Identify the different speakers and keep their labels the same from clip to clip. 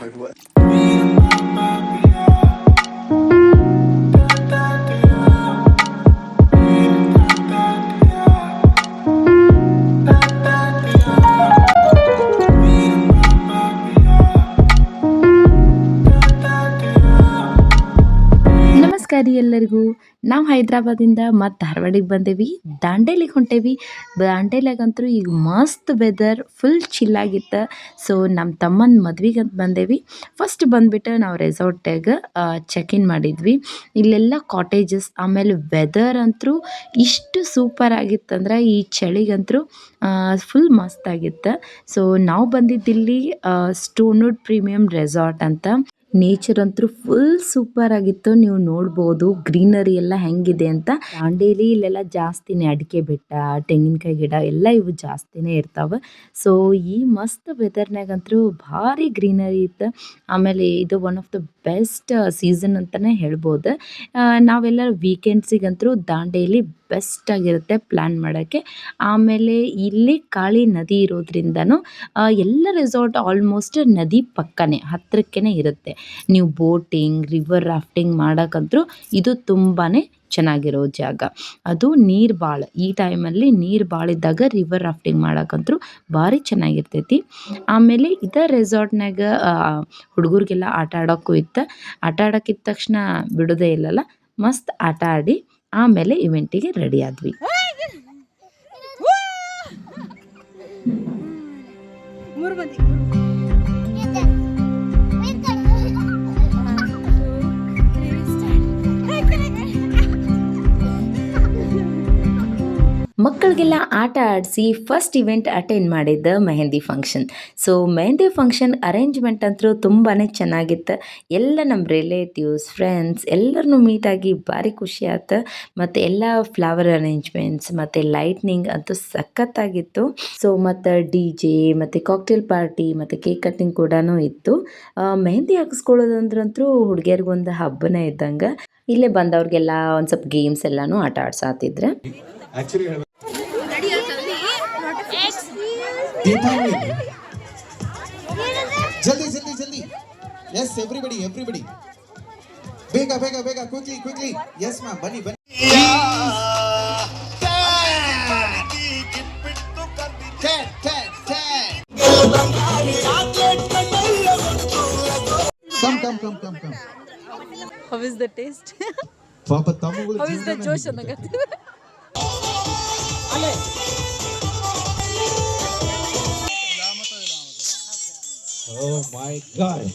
Speaker 1: Like what?
Speaker 2: ನಮಸ್ಕಾರ ರೀ ಎಲ್ಲರಿಗೂ. ನಾವು ಹೈದ್ರಾಬಾದಿಂದ ಮತ್ತು ಧಾರವಾಡಿಗೆ ಬಂದೇವಿ. ದಾಂಡೇಲಿಗೆ ಹೊಂಟೇವಿ. ದಾಂಡೇಲಿಯಾಗಂತೂ ಈಗ ಮಸ್ತ್ ವೆದರ್ ಫುಲ್ ಚಿಲ್ಲಾಗಿತ್ತು ಸೊ ನಮ್ಮ ತಮ್ಮನ ಮದ್ವೆಗೆ ಅಂತ ಬಂದೇವಿ. ಫಸ್ಟ್ ಬಂದುಬಿಟ್ಟು ನಾವು ರೆಸಾರ್ಟಾಗ ಚೆಕ್ ಇನ್ ಮಾಡಿದ್ವಿ. ಇಲ್ಲೆಲ್ಲ ಕಾಟೇಜಸ್ ಆಮೇಲೆ ವೆದರ್ ಅಂತೂ ಇಷ್ಟು ಸೂಪರ್ ಆಗಿತ್ತಂದ್ರೆ ಈ ಚಳಿಗಂತೂ ಫುಲ್ ಮಸ್ತ್ ಆಗಿತ್ತು. ಸೊ ನಾವು ಬಂದಿದ್ದಿಲ್ಲಿ ಸ್ಟೋನ್ವುಡ್ ಪ್ರೀಮಿಯಂ ರೆಸಾರ್ಟ್ ಅಂತ. ನೇಚರ್ ಅಂತೂ ಫುಲ್ ಸೂಪರ್ ಆಗಿತ್ತು. ನೀವು ನೋಡ್ಬೋದು ಗ್ರೀನರಿ ಎಲ್ಲ ಹೆಂಗಿದೆ ಅಂತ. ದಾಂಡೇಲಿ ಇಲ್ಲೆಲ್ಲ ಜಾಸ್ತಿನೇ ಅಡಿಕೆ ಬೆಟ್ಟ, ತೆಂಗಿನಕಾಯಿ ಗಿಡ ಎಲ್ಲ ಇವು ಜಾಸ್ತಿನೇ ಇರ್ತಾವೆ. ಸೊ ಈ ಮಸ್ತ್ ವೆದರ್ನಾಗಂತೂ ಭಾರಿ ಗ್ರೀನರಿ ಇತ್ತು. ಆಮೇಲೆ ಇದು one of the best season ಅಂತಲೇ ಹೇಳ್ಬೋದು. ನಾವೆಲ್ಲ ವೀಕೆಂಡ್ಸಿಗಂತೂ ದಾಂಡೇಲಿ ಬೆಸ್ಟ್ ಆಗಿರುತ್ತೆ ಪ್ಲ್ಯಾನ್ ಮಾಡೋಕ್ಕೆ. ಆಮೇಲೆ ಇಲ್ಲಿ ಕಾಳಿ ನದಿ ಇರೋದ್ರಿಂದನೂ ಎಲ್ಲ ರೆಸಾರ್ಟ್ ಆಲ್ಮೋಸ್ಟ್ ನದಿ ಪಕ್ಕನೇ ಹತ್ತಿರಕ್ಕೇ ಇರುತ್ತೆ. ನೀವು ಬೋಟಿಂಗ್, ರಿವರ್ ರಾಫ್ಟಿಂಗ್ ಮಾಡೋಕ್ಕಂತೂ ಇದು ತುಂಬಾ ಚೆನ್ನಾಗಿರೋ ಜಾಗ. ಅದು ನೀರು ಭಾಳ ಈ ಟೈಮಲ್ಲಿ ನೀರು ಭಾಳ ಇದ್ದಾಗ ರಿವರ್ ರಾಫ್ಟಿಂಗ್ ಮಾಡೋಕ್ಕಂತೂ ಭಾರಿ ಚೆನ್ನಾಗಿರ್ತೈತಿ. ಆಮೇಲೆ ಇದೇ ರೆಸಾರ್ಟ್ನಾಗ ಹುಡುಗರಿಗೆಲ್ಲ ಆಟ ಆಡೋಕ್ಕೂ ಇತ್ತು. ಆಟ ಆಡೋಕ್ಕಿದ್ದ ತಕ್ಷಣ ಬಿಡೋದೇ ಇಲ್ಲಲ್ಲ, ಮಸ್ತ್ ಆಟ ಆಡಿ ಆಮೇಲೆ ಇವೆಂಟಿಗೆ ರೆಡಿ ಆದ್ವಿ.
Speaker 3: ಮೂರು ಮಂದಿ.
Speaker 2: ಮಕ್ಕಳಿಗೆಲ್ಲ ಆಟ ಆಡಿಸಿ ಫಸ್ಟ್ ಇವೆಂಟ್ ಅಟೆಂಡ್ ಮಾಡಿದ್ದ mehndi function so mehndi function arrangement ಅಂತೂ ತುಂಬಾ ಚೆನ್ನಾಗಿತ್ತು. ಎಲ್ಲ ನಮ್ಮ ರಿಲೇಟಿವ್ಸ್ ಫ್ರೆಂಡ್ಸ್ ಎಲ್ಲರನ್ನೂ ಮೀಟಾಗಿ ಭಾರಿ ಖುಷಿ ಆಯ್ತು ಮತ್ತು ಎಲ್ಲ ಫ್ಲವರ್ ಅರೇಂಜ್ಮೆಂಟ್ಸ್ ಮತ್ತು ಲೈಟ್ನಿಂಗ್ ಅಂತೂ ಸಖತ್ತಾಗಿತ್ತು. ಸೊ ಮತ್ತು ಡಿ ಜೆ ಮತ್ತು ಕಾಕ್ಟೇಲ್ ಪಾರ್ಟಿ ಮತ್ತು ಕೇಕ್ ಕಟ್ಟಿಂಗ್ ಕೂಡ ಇತ್ತು. ಮೆಹಂದಿ ಹಾಕಿಸ್ಕೊಳ್ಳೋದಂದ್ರಂತೂ ಹುಡುಗಿಯರಿಗೊಂದು ಹಬ್ಬನೇ ಇದ್ದಂಗೆ. ಇಲ್ಲೇ ಬಂದವ್ರಿಗೆಲ್ಲ ಒಂದು ಸ್ವಲ್ಪ ಗೇಮ್ಸ್ ಎಲ್ಲಾನು ಆಟ ಆಡ್ಸಾತಿದ್ರೆ.
Speaker 4: ದೀಪಾವಳಿ ಜಲ್ದಿ ಜಲ್ದಿ ಜಲ್ದಿ ಎಸ್ ಎವ್ರಿಬಡಿ ಎವ್ರಿಬಡಿ ಬೇಗ ಬೇಗ ಬೇಗ ಕ್ವಿಕ್ಲಿ ಕ್ವಿಕ್ಲಿ ಎಸ್ ಮ್ಯಾಮ್ ಬನ್ನಿ ಬನ್ನಿ come come come come come
Speaker 3: how is the taste
Speaker 4: ಪಾಪ ತಮ್ಮಗಳು
Speaker 3: how is the Josh ಅನ್ನಕತ್ತಿ
Speaker 4: O my god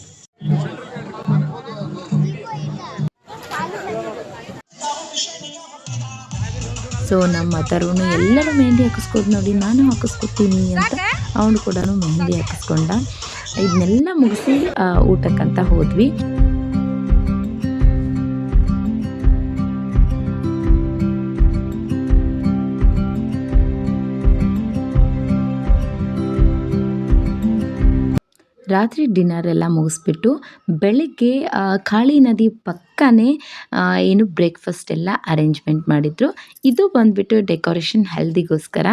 Speaker 2: so ನಮ್ಮ ತರುಣ ಎಲ್ಲರೂ ಮೆಹಂದಿ ಹಾಕಿಸ್ಕೊಂಡು ನೋಡಿ, ನಾನು ಹಾಕಿಸ್ಕೊತೀನಿ ಅಂತ ಅವನು ಕೂಡ ಮೆಹಂದಿ ಹಾಕಿಸ್ಕೊಂಡ. ಇದನ್ನೆಲ್ಲ ಮುಗಿಸಿ ಊಟಕ್ಕಂತ ಹೋದ್ವಿ. ರಾತ್ರಿ ಡಿನ್ನರ್ ಎಲ್ಲ ಮುಗಿಸ್ಬಿಟ್ಟು ಬೆಳಿಗ್ಗೆ ಕಾಳಿ ನದಿ ಪಕ್ಕನೇ ಏನು ಬ್ರೇಕ್ಫಾಸ್ಟ್ ಎಲ್ಲ ಅರೇಂಜ್ಮೆಂಟ್ ಮಾಡಿದ್ರು. ಇದು ಬಂದುಬಿಟ್ಟು ಡೆಕೋರೇಷನ್ ಹೆಲ್ದಿಗೋಸ್ಕರ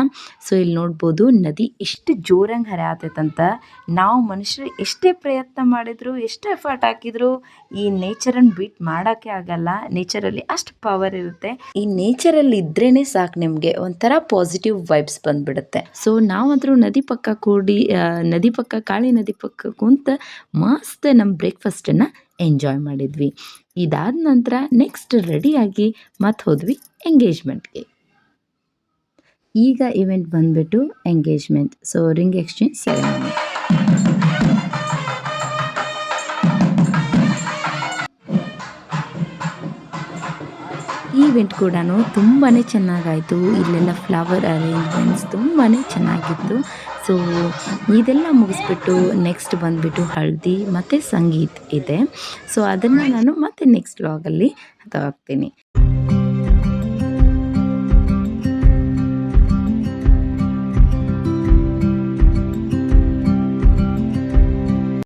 Speaker 2: ಸೊ ಇಲ್ಲಿ ನೋಡ್ಬೋದು, ನದಿ ಎಷ್ಟು ಜೋರಂಗೆ ಹರಿಯಾತೈತಂತ ನಾವು ಮನುಷ್ಯರು ಎಷ್ಟೇ ಪ್ರಯತ್ನ ಮಾಡಿದ್ರು, ಎಷ್ಟು ಎಫರ್ಟ್ ಹಾಕಿದ್ರು, ಈ ನೇಚರನ್ನು ಬೀಟ್ ಮಾಡೋಕ್ಕೆ ಆಗಲ್ಲ. ನೇಚರಲ್ಲಿ ಅಷ್ಟು ಪವರ್ ಇರುತ್ತೆ. ಈ ನೇಚರಲ್ಲಿ ಇದ್ರೇ ಸಾಕು ನಿಮಗೆ ಒಂಥರ ಪಾಸಿಟಿವ್ ವೈಬ್ಸ್ ಬಂದ್ಬಿಡುತ್ತೆ. ಸೊ ನಾವಂತರೂ ನದಿ ಪಕ್ಕ ಕೂಡಿ ನದಿ ಪಕ್ಕ, ಕಾಳಿ ನದಿ ಪಕ್ಕ ಕುಂತ ಮಸ್ತ್ ನಮ್ಮ ಬ್ರೇಕ್ಫಾಸ್ಟನ್ನು ಎಂಜಾಯ್ ಮಾಡಿದ್ವಿ. ಇದಾದ ನಂತರ ನೆಕ್ಸ್ಟ್ ರೆಡಿಯಾಗಿ ಮತ್ತೆ ಹೋದ್ವಿ ಎಂಗೇಜ್ಮೆಂಟ್ಗೆ ಈಗ ಇವೆಂಟ್ ಬಂದ್ಬಿಟ್ಟು engagement so ring exchange ceremony event ಕೂಡ ತುಂಬಾ ಚೆನ್ನಾಗಾಯಿತು. ಇಲ್ಲೆಲ್ಲ ಫ್ಲವರ್ ಅರೇಂಜ್ಮೆಂಟ್ಸ್ ತುಂಬಾ ಚೆನ್ನಾಗಿತ್ತು. ಸೊ ಇದೆಲ್ಲ ಮುಗಿಸ್ಬಿಟ್ಟು ನೆಕ್ಸ್ಟ್ ಬಂದುಬಿಟ್ಟು ಹಳದಿ ಮತ್ತು ಸಂಗೀತ್ ಇದೆ. ಸೊ ಅದನ್ನು ನಾನು ಮತ್ತೆ ನೆಕ್ಸ್ಟ್ ವ್ಲಾಗಲ್ಲಿ ಹಾಕ್ತೀನಿ.